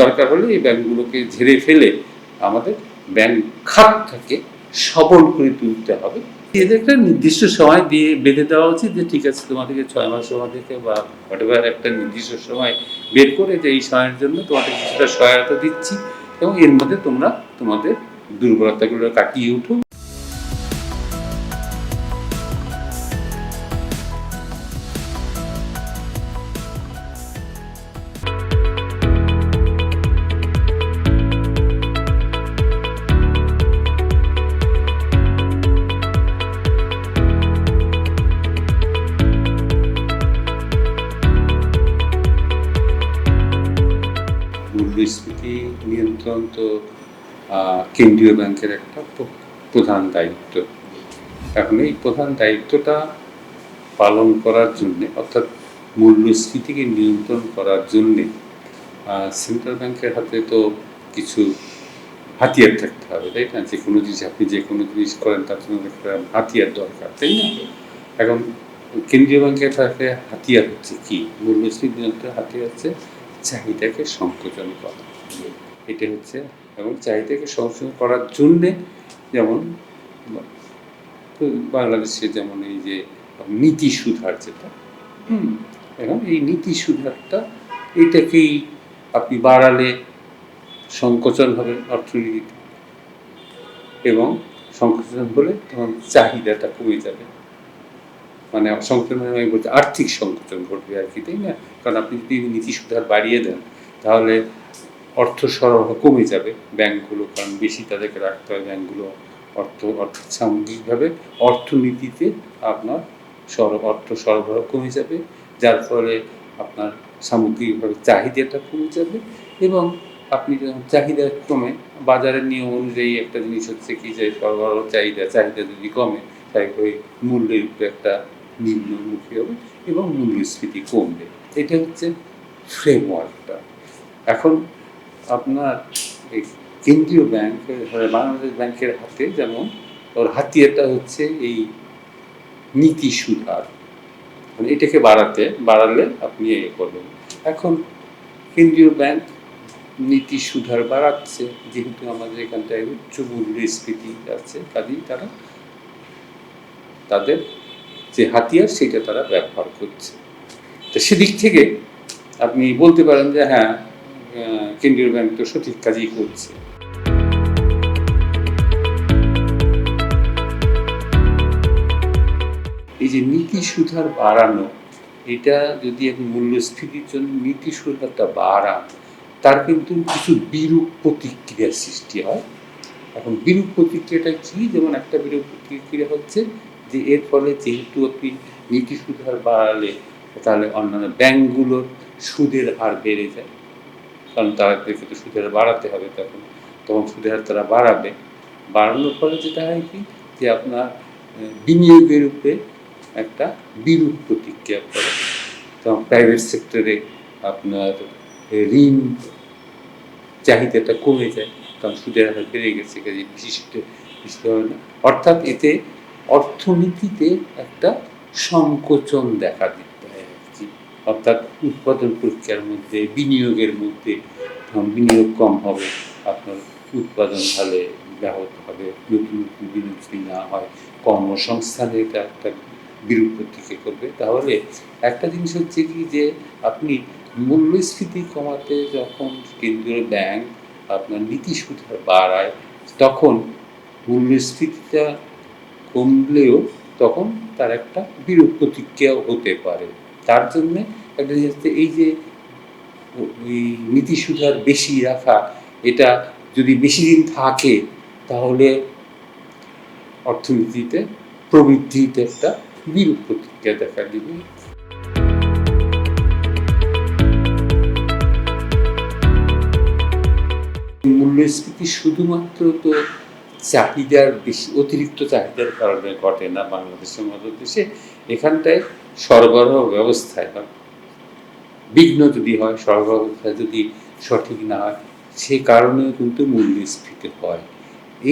দরকার হলে এই ব্যাংকগুলোকে ঝেড়ে ফেলে আমাদের ব্যাংক খাতটাকে সবল করে তুলতে হবে। এদের একটা নির্দিষ্ট সময় দিয়ে বেঁধে দেওয়া উচিত যে, ঠিক আছে, তোমাদেরকে ছয় মাস থেকে বা হোয়াটেভার একটা নির্দিষ্ট সময় বের করে যে, এই সময়ের জন্য তোমাদের কিছুটা সহায়তা দিচ্ছি এবং এর মধ্যে তোমরা তোমাদের দুর্বলতাগুলো কাটিয়ে উঠো। নিয়ন্ত্রণ তো কেন্দ্রীয় ব্যাংকের একটা প্রধান দায়িত্ব। এখন এই প্রধান দায়িত্বটা পালন করার জন্য, অর্থাৎ মূল্যস্ফীতিকে নিয়ন্ত্রণ করার জন্যে সেন্ট্রাল ব্যাংকের হাতে তো কিছু হাতিয়ার থাকতে হবে, তাই না? যে কোনো জিনিস আপনি যে কোনো জিনিস করেন, তার জন্য একটা হাতিয়ার দরকার, তাই না? এখন কেন্দ্রীয় ব্যাংকের হাতে হাতিয়ার হচ্ছে কি? মূল্যস্ফীতি নিয়ন্ত্রণের হাতিয়ার হচ্ছে চাহিদাকে সংকোচন করা। এটা হচ্ছে এবং চাহিদাকে সংকোচন করার জন্যে যেমন বাংলাদেশে যেমন এই যে নীতি সুধার যেটা, হুম, এখন এই নীতি সুধারটা এটাকেই আপনি বাড়ালে সংকোচন হবে অর্থনীতিতে এবং সংকোচন হলে তখন চাহিদাটা কমে যাবে। মানে সংকোচন মানে আমি বলছি আর্থিক সংকোচন ঘটবে আর কি, তাই না? কারণ আপনি যদি নীতি সুধার বাড়িয়ে দেন, তাহলে অর্থ সরবরাহ কমে যাবে। ব্যাংকগুলো, কারণ বেশি তাদেরকে রাখতে হয় ব্যাংকগুলো অর্থ অর্থ সামগ্রিকভাবে। অর্থনীতিতে আপনার সর অর্থ সরবরাহ কমে যাবে, যার ফলে আপনার সামগ্রিকভাবে চাহিদাটা কমে যাবে এবং আপনি যখন চাহিদা কমে বাজারের নিয়ম অনুযায়ী একটা জিনিস হচ্ছে কি যে, সরবরাহ চাহিদা চাহিদা যদি কমে, তাই ওই মূল্যের উপরে একটা নিম্নমুখী হবে এবং মূল্যস্ফীতি কমবে। এটা হচ্ছে ফ্রেমওয়ার্কটা এখন আপনার এই কেন্দ্রীয় ব্যাংক ধরে বাংলাদেশ ব্যাংকের হাতে যেমন ওর হাতিয়ারটা হচ্ছে এই নীতি সুধার। মানে এটাকে বাড়াতে, বাড়ালে আপনি এ করবেন। এখন কেন্দ্রীয় ব্যাংক নীতি সুধার বাড়াচ্ছে, যেহেতু আমাদের এখানটায় উচ্চ মূল্যস্ফীতি আছে, কাজেই তারা তাদের যে হাতিয়ার সেটা তারা ব্যবহার করছে। তো সেদিক থেকে আপনি বলতে পারেন যে হ্যাঁ কেন্দ্রীয় ব্যাংক তো সঠিক কাজই করছে। এই যে নীতি সুধার বাড়ানো, এটা যদি আপনি মূল্যস্ফীতির জন্য নীতি সুধারটা বাড়ান, তার কিন্তু কিছু বিরূপ প্রতিক্রিয়ার সৃষ্টি হয়। এখন বিরূপ প্রতিক্রিয়াটা কি? যেমন একটা বিরূপ প্রতিক্রিয়া হচ্ছে যে এর ফলে যেহেতু আপনি নীতি সুধার বাড়ালে, তাহলে অন্যান্য ব্যাংকগুলোর সুদের হার বেড়ে যায়। কারণ তাদেরকে তো সুদের হার বাড়াতে হবে তখন। তখন সুদের হার তারা বাড়াবে। বাড়ানোর ফলে যেটা হয় কি? যে আপনার বিনিয়োগের উপরে একটা বিরূপ প্রতিক্রিয়া পড়ে। তখন প্রাইভেট সেক্টরে আপনার ঋণ চাহিদাটা কমে যায়। কারণ সুদের হার বেড়ে গেছে, কাজে বিশিষ্ট বিশিষ্ট হয় না। অর্থাৎ এতে অর্থনীতিতে একটা সংকোচন দেখা কি অর্থাৎ উৎপাদন প্রক্রিয়ার মধ্যে, বিনিয়োগের মধ্যে বিনিয়োগ কম হবে, আপনার উৎপাদন ভালো ব্যাহত হবে, নতুন নতুন বিনিয়োগ যদি না হয়, কর্মসংস্থানে এটা একটা বিরূপ প্রতিক্রিয়া করবে। তাহলে একটা জিনিস হচ্ছে কি যে, আপনি মূল্যস্ফীতি কমাতে যখন কেন্দ্রীয় ব্যাংক আপনার নীতি সুধার বাড়ায়, তখন মূল্যস্ফীতিটা কমলেও তখন তার একটা বিরূপ প্রতিক্রিয়াও হতে পারে। তার জন্যে একটা জিনিস এই যে নীতি সুধার বেশি রাখা, এটা যদি বেশি দিন থাকে, তাহলে অর্থনীতিতে প্রবৃদ্ধিতে একটা বিরূপ প্রতিক্রিয়া দেখা দিবে। মূল্যস্ফীতি শুধুমাত্র তো চাহিদার বেশি, অতিরিক্ত চাহিদার কারণে ঘটে না বাংলাদেশের মতো দেশে। এখানটায় সরবরাহ ব্যবস্থায় হয়। বিঘ্ন যদি হয় সরবরাহ ব্যবস্থা যদি সঠিক না হয়, সে কারণেও কিন্তু মূল্যস্ফীতি হয়।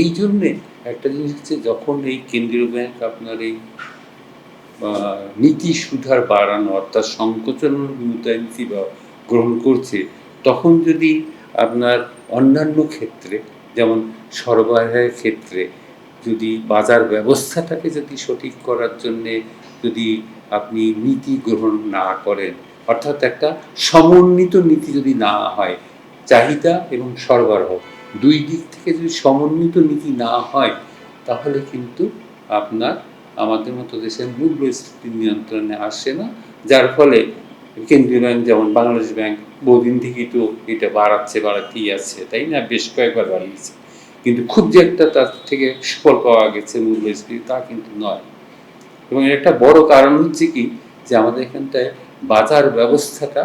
এই জন্যে একটা জিনিস হচ্ছে, যখন এই কেন্দ্রীয় ব্যাংক আপনার এই নীতি সুধার বাড়ানো অর্থাৎ সংকোচন মুদ্রানীতি বা গ্রহণ করছে, তখন যদি আপনার অন্যান্য ক্ষেত্রে, যেমন সরবরাহের ক্ষেত্রে যদি বাজার ব্যবস্থাটাকে যদি সঠিক করার জন্যে যদি আপনি নীতি গ্রহণ না করেন, অর্থাৎ একটা সমন্বিত নীতি যদি না হয়, চাহিদা এবং সরবরাহ দুই দিক থেকে যদি সমন্বিত নীতি না হয়, তাহলে কিন্তু আপনার আমাদের মতো দেশের মূল্যস্ফীতি নিয়ন্ত্রণে আসে না। যার ফলে কেন্দ্রীয় ব্যাংক যেমন বাংলাদেশ ব্যাংক বহুদিন থেকেই তো এটা বাড়াচ্ছে, বাড়াতেই আছে, তাই না? বেশ কয়েকবার বাড়িয়েছে। কিন্তু খুব যে একটা তার থেকে সুফল পাওয়া গেছে মূল্য মূল্যস্ফীতি তা কিন্তু নয়। এবং এর একটা বড় কারণ হচ্ছে কি যে আমাদের এখানটায় বাজার ব্যবস্থাটা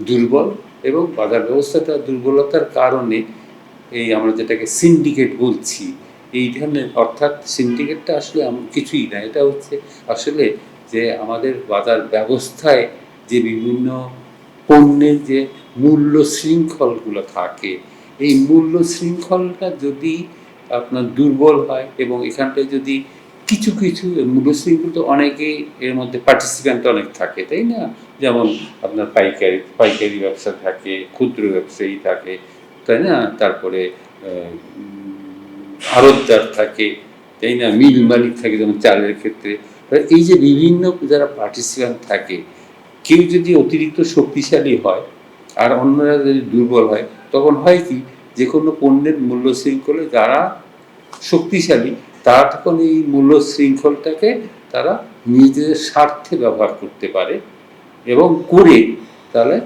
দুর্বল এবং বাজার ব্যবস্থাটা দুর্বলতার কারণে এই আমরা যেটাকে সিন্ডিকেট বলছি, এই ধরনের অর্থাৎ সিন্ডিকেটটা আসলে কিছুই না। এটা হচ্ছে আসলে যে আমাদের বাজার ব্যবস্থায় যে বিভিন্ন পণ্যের যে মূল্য শৃঙ্খলগুলো থাকে এই মূল্য শৃঙ্খলটা যদি আপনার দুর্বল হয় এবং এখানটায় যদি কিছু কিছু মূল্য শৃঙ্খল তো অনেকেই এর মধ্যে পার্টিসিপ্যান্ট অনেক থাকে, তাই না? যেমন আপনার পাইকারি পাইকারি ব্যবসা থাকে, ক্ষুদ্র ব্যবসায়ী থাকে, তাই না? তারপরে আড়তদার থাকে, তাই না? মিল মালিক থাকে, যেমন চালের ক্ষেত্রে। এই যে বিভিন্ন যারা পার্টিসিপেন্ট থাকে, কেউ যদি অতিরিক্ত শক্তিশালী হয় আর অন্যরা যদি দুর্বল হয়, তখন হয় কি? যে কোনো পণ্যের মূল্য শৃঙ্খলে যারা শক্তিশালী, তারা তখন এই মূল্য শৃঙ্খলটাকে তারা নিজেদের স্বার্থে ব্যবহার করতে পারে এবং করে তাহলে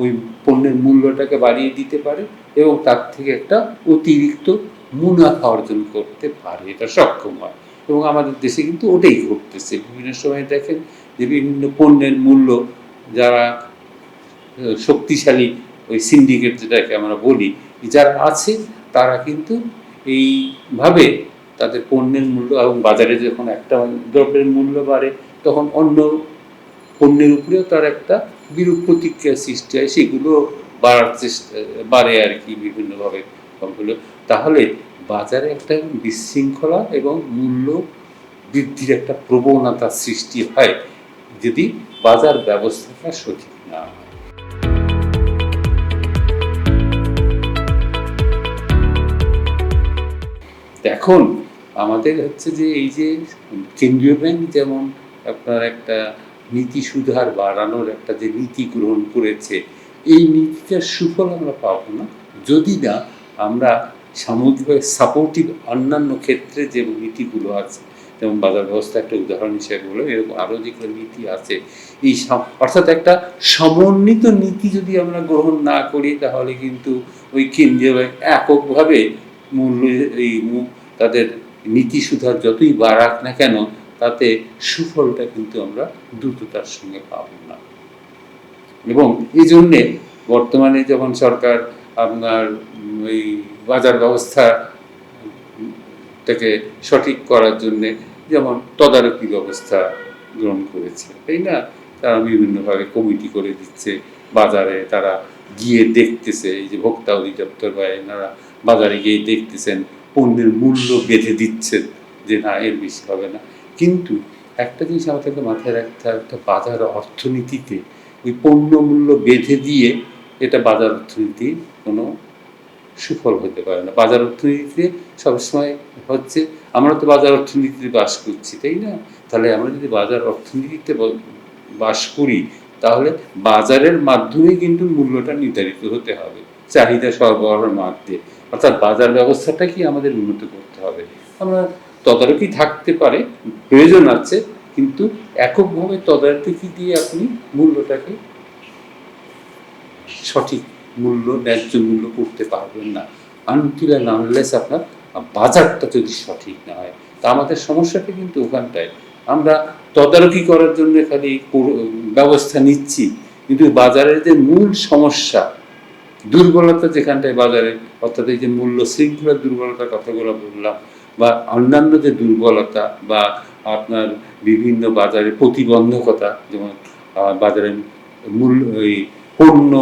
ওই পণ্যের মূল্যটাকে বাড়িয়ে দিতে পারে এবং তার থেকে একটা অতিরিক্ত মুনাফা অর্জন করতে পারে, এটা সক্ষম হয়। এবং আমাদের দেশে কিন্তু ওটাই ঘটতেছে। বিভিন্ন সময় দেখেন যে বিভিন্ন পণ্যের মূল্য যারা শক্তিশালী ওই সিন্ডিকেট যেটাকে আমরা বলি যারা আছে, তারা কিন্তু এইভাবে তাদের পণ্যের মূল্য এবং বাজারে যখন একটা দ্রব্যের মূল্য বাড়ে, তখন অন্য পণ্যের উপরেও তার একটা বিরূপ প্রতিক্রিয়া সৃষ্টি হয়, সেগুলো বাড়ার চেষ্টা, বাড়ে আর কি বিভিন্নভাবে সবগুলো তাহলে বাজারে একটা বিশৃঙ্খলা এবং মূল্য বৃদ্ধির একটা প্রবণতা সৃষ্টি হয় যদি বাজার ব্যবস্থাটা সঠিক না হয়। এখন আমাদের হচ্ছে যে এই যে কেন্দ্রীয় ব্যাংক যেমন আপনার একটা নীতি সুধার বাড়ানোর একটা যে নীতি গ্রহণ করেছে, এই নীতিটার সুফল আমরা পাবো না। যদি না, আমরা সামগ্রিকভাবে সাপোর্টিভ অন্যান্য ক্ষেত্রে যে নীতিগুলো আছে, যেমন বাজার ব্যবস্থা একটা উদাহরণ হিসেবে বলে এরকম আরও যেগুলো নীতি আছে, এই অর্থাৎ একটা সমন্বিত নীতি যদি আমরা গ্রহণ না করি, তাহলে কিন্তু ওই কেন্দ্রীয় ব্যাংক এককভাবে মূল্য, এই তাদের নীতি সুধার যতই বাড়াক না কেন, তাতে সুফলটা কিন্তু আমরা দ্রুততার সঙ্গে পাব না। এবং এই জন্যে বর্তমানে যখন সরকার আপনার ওই বাজার ব্যবস্থা থেকে সঠিক করার জন্যে যেমন তদারকি ব্যবস্থা গ্রহণ করেছে, তাই না? তারা বিভিন্নভাবে কমিটি করে দিচ্ছে, বাজারে তারা গিয়ে দেখতেছে, এই যে ভোক্তা অধিদপ্তর বা এনারা বাজারে গিয়ে দেখতেছেন পণ্যের মূল্য বেঁধে দিচ্ছেন যে না, এর বেশি হবে না। কিন্তু একটা জিনিস আমাদেরকে মাথায় রাখতে হবে, একটা বাজার অর্থনীতিতে ওই পণ্য মূল্য বেঁধে দিয়ে এটা বাজার অর্থনীতির কোনো সুফল হতে পারে না। বাজার অর্থনীতিতে সবসময় হচ্ছে, আমরা তো বাজার অর্থনীতিতে বাস করছি, তাই না? তাহলে আমরা যদি বাজার অর্থনীতিতে বাস করি, তাহলে বাজারের মাধ্যমে কিন্তু মূল্যটা নির্ধারিত হতে হবে। চাহিদা সরবরাহের মাধ্যমে অর্থাৎ বাজার ব্যবস্থাটাকেই আমাদের উন্নত করতে হবে? আমরা তদারকি থাকতে পারে, প্রয়োজন আছে, কিন্তু এককভাবে তদারকি দিয়ে আপনি মূল্যটাকে সঠিক মূল্য, ন্যায্য মূল্য করতে পারবেন না। আনটিল অ্যান্ড আনলেস আপনার বাজারটা যদি সঠিক না হয়। তা আমাদের সমস্যাটা কিন্তু ওখানটায়। আমরা তদারকি করার জন্য খালি ব্যবস্থা নিচ্ছি, কিন্তু বাজারের যে মূল সমস্যা দুর্বলতা যেখানটায় বাজারে, অর্থাৎ এই যে মূল্য শৃঙ্খলার দুর্বলতার কথাগুলো বললাম, বা অন্যান্য যে দুর্বলতা, বা আপনার বিভিন্ন বাজারে প্রতিবন্ধকতা, যেমন বাজারে মূল্য এই পণ্য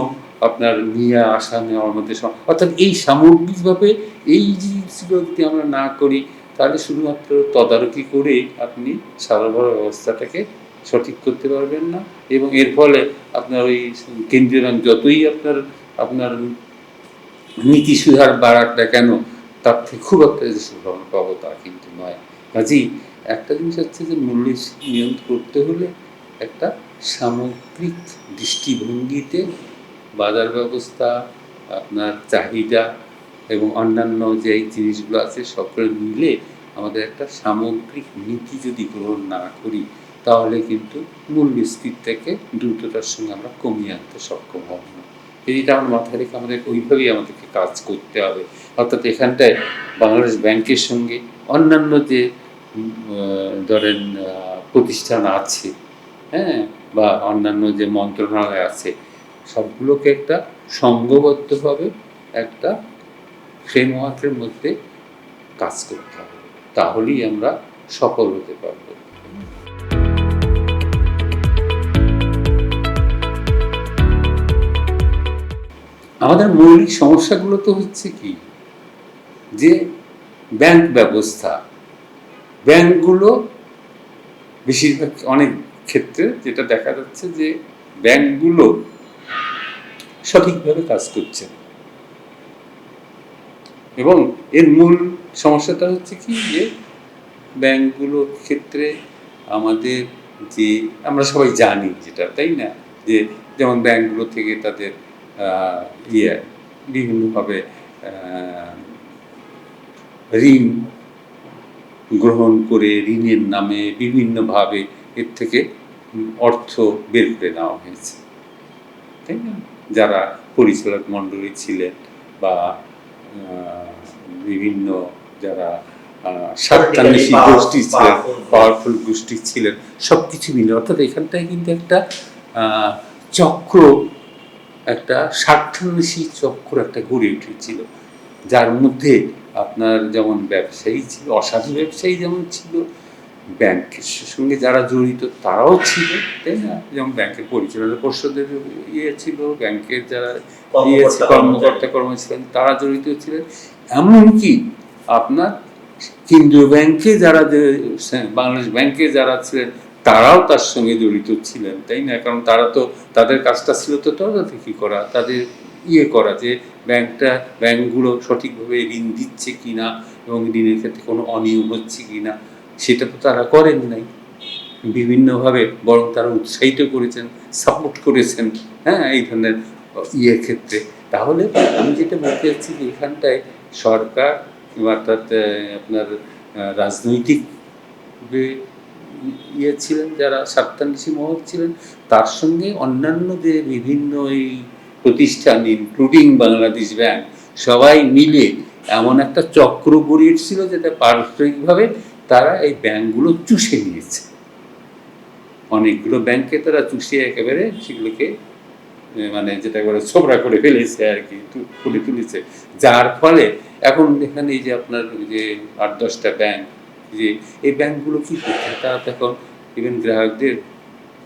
আপনার নিয়ে আসা নেওয়ার মধ্যে অর্থাৎ এই সামগ্রিকভাবে এই জিনিসগুলো যদি আমরা না করি, তাহলে শুধুমাত্র তদারকি করে আপনি সরবরাহ ব্যবস্থাটাকে সঠিক করতে পারবেন না। এবং এর ফলে আপনার ওই কেন্দ্রীয় ব্যাংক যতই আপনার আপনার নীতি সুধার বাড়াটা কেন? তার থেকে খুব একটা যে সুফল পাবো তা কিন্তু নয়। কাজেই একটা জিনিস হচ্ছে যে মূল্যস্ফীতি নিয়ন্ত্রণ করতে হলে একটা সামগ্রিক দৃষ্টিভঙ্গিতে বাজার ব্যবস্থা, আপনার চাহিদা এবং অন্যান্য যে জিনিসগুলো আছে সকলে মিলে আমাদের একটা সামগ্রিক নীতি যদি গ্রহণ না করি, তাহলে কিন্তু মূল্যস্ফীতিটাকে দ্রুততার সঙ্গে আমরা কমিয়ে আনতে সক্ষম হব না। এইটা আমার মাথায় রেখে আমাদের ওইভাবেই আমাদেরকে কাজ করতে হবে। অর্থাৎ এখানটায় বাংলাদেশ ব্যাংকের সঙ্গে অন্যান্য যে ধরেন প্রতিষ্ঠান আছে হ্যাঁ বা অন্যান্য যে মন্ত্রণালয় আছে, সবগুলোকে একটা সংঘবদ্ধভাবে একটা ফ্রেমওয়ার্কের মধ্যে কাজ করতে হবে। তাহলেই আমরা সফল হতে পারব। আমাদের মৌলিক সমস্যাগুলো তো হচ্ছে কি? যে ব্যাংক ব্যবস্থা, ব্যাংকগুলো বেশিরভাগ অনেক ক্ষেত্রে যেটা দেখা যাচ্ছে যে ব্যাংকগুলো সঠিকভাবে কাজ করছে এবং এর মূল সমস্যাটা হচ্ছে কি যে ব্যাংকগুলোর ক্ষেত্রে আমাদের যে আমরা সবাই জানি যেটা, তাই না? যে যেমন ব্যাংকগুলো থেকে তাদের ইয়ে বিভিন্নভাবে ঋণ গ্রহণ করে ঋণের নামে বিভিন্নভাবে এর থেকে অর্থ বের করে নেওয়া হয়েছে। তাই না? যারা পরিচালক মণ্ডলী ছিলেন বা বিভিন্ন যারা স্বার্থান্বেষী গোষ্ঠী ছিলেন পাওয়ারফুল গোষ্ঠী। ছিলেন সব কিছু মিলে। অর্থাৎ এখানটায় কিন্তু একটা আহ, চক্র একটা স্বার্থান্বেষী চক্র একটা গড়ে উঠেছিল। যার মধ্যে আপনার যেমন ব্যবসায়ী ছিল অসাধু ব্যবসায়ী যেমন ছিল ব্যাংকের সঙ্গে যারা জড়িত তারাও ছিল তাই না? যেমন ব্যাংকের পরিচালনা পর্ষদের ইয়ে ছিল ব্যাংকের যারা ইয়ে কর্মকর্তা। কর্মকর্তা কর্মী ছিলেন তারা জড়িত ছিলেন। এমনকি আপনার কেন্দ্রীয় ব্যাংকে যারা বাংলাদেশ ব্যাংকে যারা ছিলেন তারাও তার সঙ্গে জড়িত ছিলেন, তাই না? কারণ তারা তো, তাদের কাজটা ছিল তো তদারকি করা, তাদের ইয়ে করা যে ব্যাংকটা, ব্যাংকগুলো সঠিকভাবে ঋণ দিচ্ছে কি না এবং ঋণের ক্ষেত্রে কোনো অনিয়ম হচ্ছে কি না সেটা তো তারা করেন নাই। বিভিন্নভাবে বরং তারা উৎসাহিত করেছেন সাপোর্ট করেছেন হ্যাঁ এই ধরনের ইয়ের ক্ষেত্রে। তাহলে আমি যেটা বলতে চাচ্ছি যে এখানটায় সরকার অর্থাৎ আপনার রাজনৈতিক ইয়ে ছিলেন, যারা স্বার্থান্বেষী মহল ছিলেন, তার সঙ্গে অন্যান্য যে বিভিন্ন এই প্রতিষ্ঠান ইনক্লুডিং বাংলাদেশ ব্যাংক সবাই মিলে এমন একটা চক্র গড়িয়েছিল যেটা পারস্পরিকভাবে তারা এই ব্যাংকগুলো চুষে নিয়েছে। অনেকগুলো ব্যাংকে তারা চুষিয়ে একেবারে সেগুলোকে মানে যেটা করে ছোবরা করে ফেলেছে আর কি তুলে তুলেছে। যার ফলে এখন এখানে এই যে আপনার যে আট দশটা ব্যাংক যে এই ব্যাংকগুলো কি করছে? তারা তো এখন ইভেন গ্রাহকদের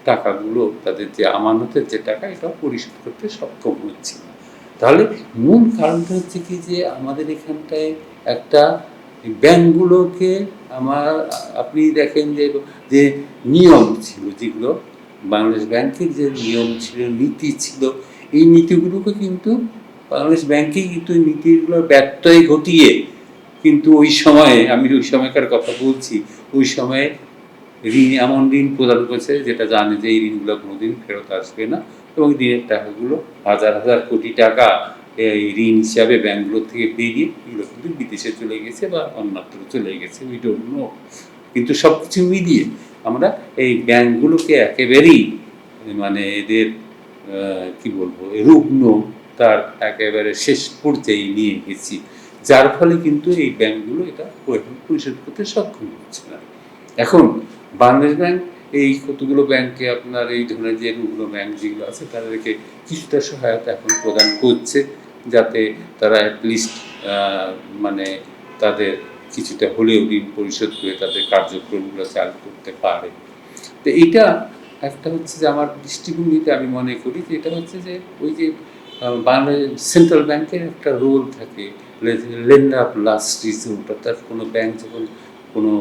টাকাগুলো, তাদের যে আমানতের যে টাকা, এটাও পরিশোধ করতে সক্ষম হচ্ছে না। তাহলে মূল কারণটা হচ্ছে কি যে আমাদের এখানটায় একটা ব্যাংকগুলোকে আমার, আপনি দেখেন যে যে নিয়ম ছিল যেগুলো, বাংলাদেশ ব্যাংকের যে নিয়ম ছিল, নীতি ছিল, এই নীতিগুলোকে কিন্তু বাংলাদেশ ব্যাংকে কিন্তু নীতিগুলোর ব্যত্যয় ঘটিয়ে কিন্তু ওই সময়ে, আমি ওই সময়কার কথা বলছি, ওই সময়ে ঋণ, এমন ঋণ প্রদান করেছে যেটা জানে যে এই ঋণগুলো কোনোদিন ফেরত আসবে না এবং ঋণের টাকাগুলো হাজার হাজার কোটি টাকা এই ঋণ হিসাবে ব্যাঙ্কগুলোর থেকে বেরিয়ে এগুলো কিন্তু বিদেশে চলে গেছে বা অন্যত্র চলে গেছে উই ডোন্ট নো কিন্তু সব কিছু মিলিয়ে আমরা এই ব্যাংকগুলোকে একেবারেই মানে এদের কি বলব, রুগ্ন তার একেবারে শেষ পর্যায়ে নিয়ে গেছি। যার ফলে কিন্তু এই ব্যাংকগুলো এটা পরিশোধ করতে সক্ষম হচ্ছে না। এখন বাংলাদেশ ব্যাংক, এই কতগুলো ব্যাংকে আপনার এই ধরনের যে রুগ্ন ব্যাংক যেগুলো আছে, তাদেরকে কিছুটা সহায়তা এখন প্রদান করছে যাতে তারা অ্যাটলিস্ট মানে তাদের কিছুটা হলেও ঋণ পরিশোধ করে তাদের কার্যক্রমগুলো চালু করতে পারে। তো এইটা একটা হচ্ছে যে আমার দৃষ্টিভঙ্গিতে আমি মনে করি যে এটা হচ্ছে যে ওই যে বাংলাদেশ, সেন্ট্রাল ব্যাংকের একটা রোল থাকে লেন্ডার রিসোর্ট অর্থাৎ কোনো ব্যাংক যখন কোনো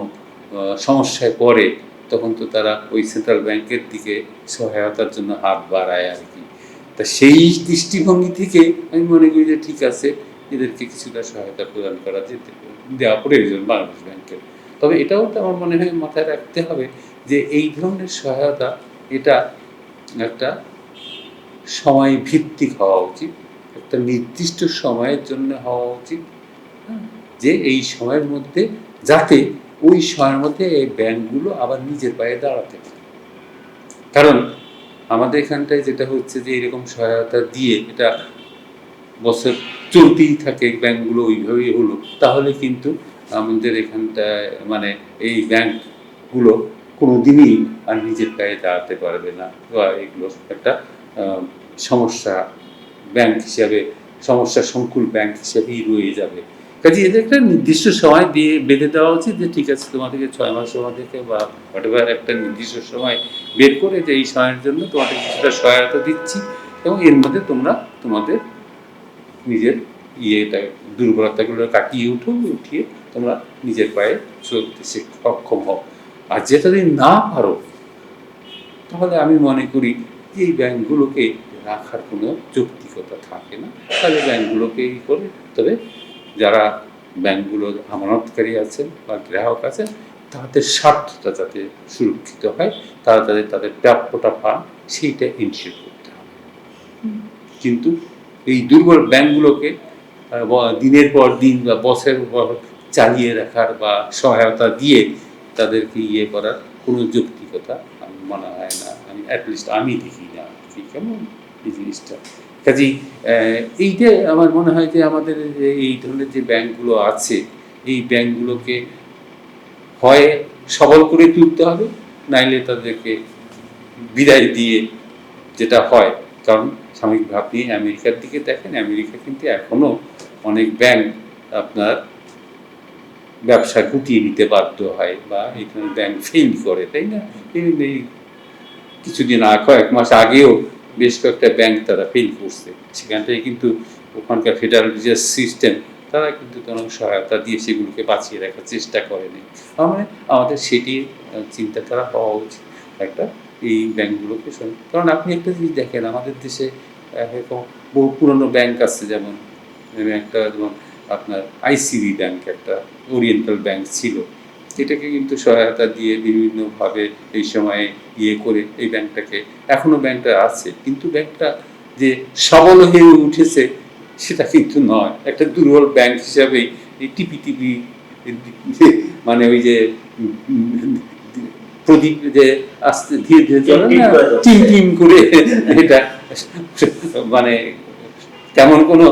সমস্যায় পড়ে, তখন তো তারা ওই সেন্ট্রাল ব্যাংকের দিকে সহায়তার জন্য হাত বাড়ায় আর কি। তা সেই দৃষ্টিভঙ্গি থেকে আমি মনে করি যে ঠিক আছে, এদেরকে কিছুটা সহায়তা প্রদান করা যেতে দেওয়া প্রয়োজন বাংলাদেশ ব্যাংকের তবে এটাও তো আমার মনে হয় মাথায় রাখতে হবে যে এই ধরনের সহায়তা, এটা একটা সময় ভিত্তিক হওয়া উচিত। একটা নির্দিষ্ট সময়ের জন্য হওয়া উচিত হ্যাঁ, যে এই সময়ের মধ্যে যাতে ওই সময়ের মধ্যে এই ব্যাংকগুলো আবার নিজের পায়ে দাঁড়াতে পারে। কারণ আমাদের এখানটায় যেটা হচ্ছে যে এরকম সহায়তা দিয়ে এটা বছর চলতেই থাকে ব্যাংকগুলো ওইভাবেই হলো তাহলে কিন্তু আমাদের এখানটায় মানে এই ব্যাংকগুলো কোনো দিনই আর নিজের পায়ে দাঁড়াতে পারবে না বা এগুলো একটা সমস্যা ব্যাংক হিসাবে, সমস্যা সংকুল ব্যাংক হিসাবেই রয়ে যাবে। কাজে এদের একটা নির্দিষ্ট সময় দিয়ে বেঁধে দেওয়া উচিত যে, ঠিক আছে, তোমাদেরকে ছয় মাস থেকে বা হোয়াটেভার একটা নির্দিষ্ট সময় বের করে যে, এই সময়ের জন্য তোমাদের কিছুটা সহায়তা দিচ্ছি এবং এর মধ্যে তোমরা তোমাদের নিজের ইয়েটা, দুর্বলতাগুলো কাটিয়ে উঠো, উঠিয়ে তোমরা নিজের পায়ে চলতে সক্ষম হও। আর যেটা যদি না পারো, তাহলে আমি মনে করি এই ব্যাংকগুলোকে রাখার কোনো যৌক্তিকতা থাকে না। তাহলে ব্যাংকগুলোকে ই করে তবে যারা ব্যাংকগুলো আমানতকারী আছেন বা গ্রাহক আছেন, তাদের স্বার্থটা যাতে সুরক্ষিত হয়, তারা যাতে তাদের প্রাপ্যটা পান, সেইটা ইনশিওর করতে হবে। কিন্তু এই দুর্বল ব্যাংকগুলোকে দিনের পর দিন বা বছরের পর চালিয়ে রাখার বা সহায়তা দিয়ে তাদেরকে ইয়ে করার কোনো যৌক্তিকতা আমি মনে হয় না। আমি অ্যাটলিস্ট আমি দেখি না। কেমন? এই জিনিসটা। কাজেই এইটা আমার মনে হয় যে আমাদের এই ধরনের যে ব্যাংকগুলো আছে, এই ব্যাংকগুলোকে হয় সবল করে তুলতে হবে, নাইলে তাদেরকে বিদায় দিয়ে যেটা হয়। কারণ সাময়িক আপনি আমেরিকার দিকে দেখেন, আমেরিকা কিন্তু এখনও অনেক ব্যাংক আপনার ব্যবসা গুটিয়ে নিতে বাধ্য হয় বা এখানে ব্যাংক ফেল করে, তাই না? এই এই কিছুদিন কয়েক মাস আগেও বেশ কয়েকটা ব্যাংক তারা ফেল করছে। সেখানটায় কিন্তু ওখানকার ফেডারেল রিজার্ভ সিস্টেম তারা কিন্তু কোনো সহায়তা দিয়ে সেগুলোকে বাঁচিয়ে রাখার চেষ্টা করেনি মানে আমাদের সেটি চিন্তাধারা হওয়া উচিত একটা এই ব্যাংকগুলোকে কারণ আপনি একটা জিনিস দেখেন, আমাদের দেশে এরকম বহু পুরনো ব্যাংক আছে যেমন যেমন একটা, যেমন আপনার আইসিবি ব্যাংক একটা ওরিয়েন্টাল ব্যাংক ছিল। এটাকে কিন্তু সহায়তা দিয়ে বিভিন্নভাবে এই সময়ে ইয়ে করে এই ব্যাংকটাকে এখনও ব্যাংকটা আছে কিন্তু ব্যাংকটা যে সবল হয়ে উঠেছে সেটা কিন্তু নয়। একটা দুর্বল ব্যাংক হিসাবেই এই টিপি টিপি মানে ওই যে প্রদীপ যে আস্তে ধীরে ধীরে চলে টিম না টিম করে টিম টিম করে এটা মানে তেমন কোনো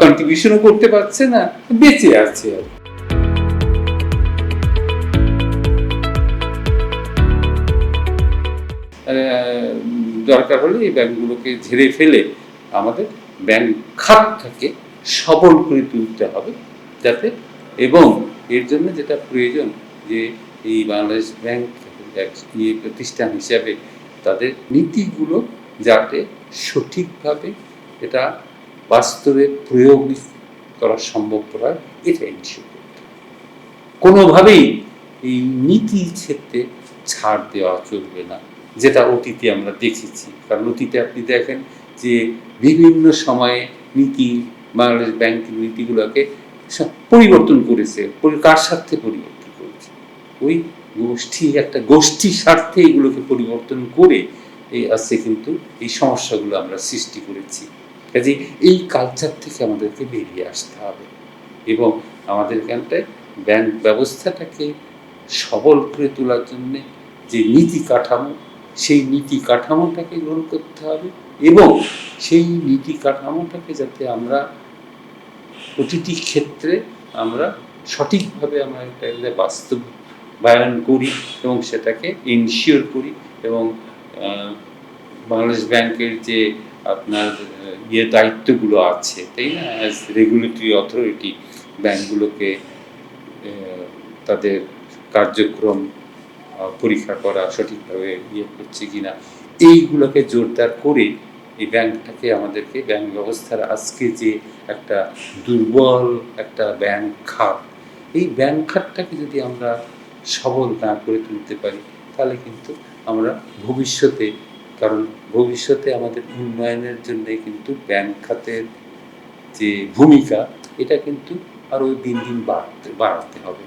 কন্ট্রিবিউশনও করতে পারছে না বেঁচে আছে আর দরকার হলে এই ব্যাংকগুলোকে ঝেড়ে ফেলে আমাদের ব্যাংক খাতটাকে সবল করে তুলতে হবে, যাতে এবং এর জন্য যেটা প্রয়োজন যে এই বাংলাদেশ ব্যাংক ইয়ে প্রতিষ্ঠান হিসাবে তাদের নীতিগুলো যাতে সঠিকভাবে এটা বাস্তবে প্রয়োগ করা সম্ভব হয় এটা ইনশিওর করতে কোনোভাবেই এই নীতির ক্ষেত্রে ছাড় দেওয়া চলবে না। যেটা অতীতে আমরা দেখেছি। কারণ অতীতে আপনি দেখেন যে বিভিন্ন সময়ে নীতি, বাংলাদেশ ব্যাংকের নীতিগুলোকে পরিবর্তন করেছে কার স্বার্থে পরিবর্তন করেছে? ওই গোষ্ঠী, একটা গোষ্ঠীর স্বার্থে এগুলোকে পরিবর্তন করে এই আজকে কিন্তু এই সমস্যাগুলো আমরা সৃষ্টি করেছি। কাজে এই কালচার থেকে আমাদেরকে বেরিয়ে আসতে হবে এবং আমাদের এখানটায় ব্যাংক ব্যবস্থাটাকে সবল করে তোলার জন্যে যে নীতি কাঠামো সেই নীতি কাঠামোটাকে গ্রহণ করতে হবে এবং সেই নীতি কাঠামোটাকে যাতে আমরা প্রতিটি ক্ষেত্রে আমরা সঠিকভাবে আমরা এটা বাস্তবায়ন করি এবং সেটাকে ইনশিওর করি এবং বাংলাদেশ ব্যাংকের যে আপনার ইয়ে দায়িত্বগুলো আছে, তাই না? অ্যাজ রেগুলেটরি অথরিটি ব্যাংকগুলোকে তাদের কার্যক্রম পরীক্ষা করা সঠিকভাবে ইয়ে করছে কি না এইগুলোকে জোরদার করে এই ব্যাংকটাকে আমাদেরকে ব্যাংক ব্যবস্থার আজকে যে একটা দুর্বল একটা ব্যাংক খাত, এই ব্যাংক খাতটাকে যদি আমরা সবল না করে তুলতে পারি, তাহলে কিন্তু আমরা ভবিষ্যতে, কারণ ভবিষ্যতে আমাদের উন্নয়নের জন্য কিন্তু ব্যাংক খাতের যে ভূমিকা, এটা কিন্তু আরও দিন দিন বাড়তে, বাড়াতে হবে।